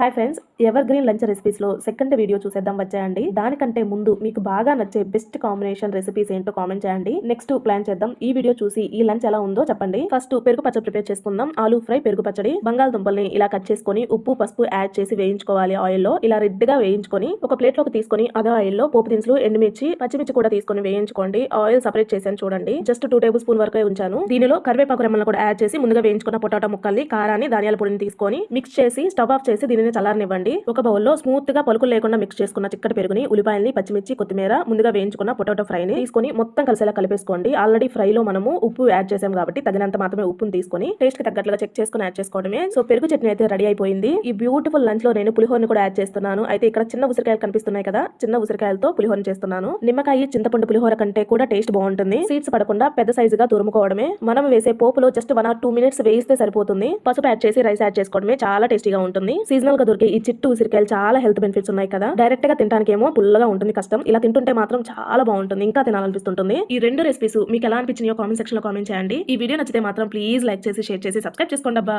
Hi friends ever green lunch రెసిపీస్లో second video చూసేద్దాం వచ్చేయండి. దానికంటే ముందు మీకు బాగా నచ్చే బెస్ట్ కాంబినేషన్ రెసిపీస్ ఏంటో కామెంట్ చేయండి. నెక్స్ట్ ప్లాన్ చేద్దాం. ఈ వీడియో చూసి ఈ లంచ్ ఎలా ఉందో చెప్పండి. ఫస్ట్ పెరుగు పచ్చడి ప్రిపేర్ చేసుకుందాం. ఆలూ ఫ్రై పెరుగు పచ్చడి బంగాళదుంపల్ని ఇలా కట్ చేసుకొని ఉప్పు పసుపు యాడ్ చేసి వేయించుకోవాలి ఆయిల్లో ఇలా రెడ్గా వేయించుకొని ఒక ప్లేట్లోకి తీసుకొని అదే ఆయిల్లో పోపు దినుసులు ఎండుమిర్చి పచ్చిమిర్చి కూడా తీసుకొని వేయించుకోండి. ఆయిల్ సపరేట్ చేశాను చూడండి. జస్ట్ టూ టేబుల్ స్పూన్ వరకే ఉంచాను. దీనిలో కరివేపాకు రెమ్మలను కూడా యాడ్ చేసి ముందుగా వేయించుకున్న పొటాటో ముక్కల్ని కారాన్ని ధనియాల పొడిని తీసుకొని మిక్స్ చేసి స్టవ్ ఆఫ్ చేసి దీనిని చల్లారనివ్వండి ఒక బౌల్లో స్మూత్గా పలుకులు లేకుండా మిక్స్ చేసుకున్న చిక్కటి పెరుగుని ఉల్లిపాయల్ని పచ్చిమిర్చి కొత్తిమీర ముందుగా వేయించుకున్న పొటాటో ఫ్రైని తీసుకుని మొత్తం కలిసేలా కలిపేసుకోండి. ఆల్రెడీ ఫ్రై లో మనము ఉప్పు యాడ్ చేసాం కాబట్టి తగినంత మాత్రమే ఉప్పుని తీసుకొని టేస్ట్కి తగ్గట్లుగా చెక్ చేసుకుని యాడ్ చేసుకోవడమే. సో పెరుగు చట్నీ అయితే రెడీ అయిపోయింది. ఈ బ్యూటిఫుల్ లంచ్లో నేను పులిహోరని కూడా యాడ్ చేస్తున్నాను. అయితే ఇక్కడ చిన్న ఉసిరికాయలు కనిపిస్తున్నాయి కదా చిన్న ఉసిరికాయలతో పులిహోర చేస్తున్నాను. నిమ్మకాయ చింతపండు పులిహోర కంటే కూడా టేస్ట్ బాగుంటుంది. సీడ్స్ పడకుండా పెద్ద సైజుగా తురుముకోవడమే. మనం వేసే పోపులో just one or two minutes వేయిస్తే సరిపోతుంది. పసుపు యాడ్ చేసి రైస్ యాడ్ చేసుకోవడమే చాలా టేస్టీగా ఉంటుంది. సీజనల్ గా దొరికే ఈ చిట్టు ఉసిరికాయలు చాలా హెల్త్ బెనిఫిట్స్ ఉన్నాయి కదా. డైరెక్ట్గా తినడానికి ఏమో పుల్లగా ఉంటుంది కష్టం. ఇలా తింటుంటే మాత్రం చాలా బాగుంటుంది. ఇంకా తినాలనిపిస్తుంటుంది. ఈ రెండు రెసిపీస్ మీకు ఎలా అనిపించినాయో కామెంట్ సెక్షన్లో కామెంట్ చేయండి. ఈ వీడియో నచ్చితే మాత్రం ప్లీజ్ లైక్ చేసి షేర్ చేసి సబ్స్క్రైబ్ చేసుకోండి అబ్బా.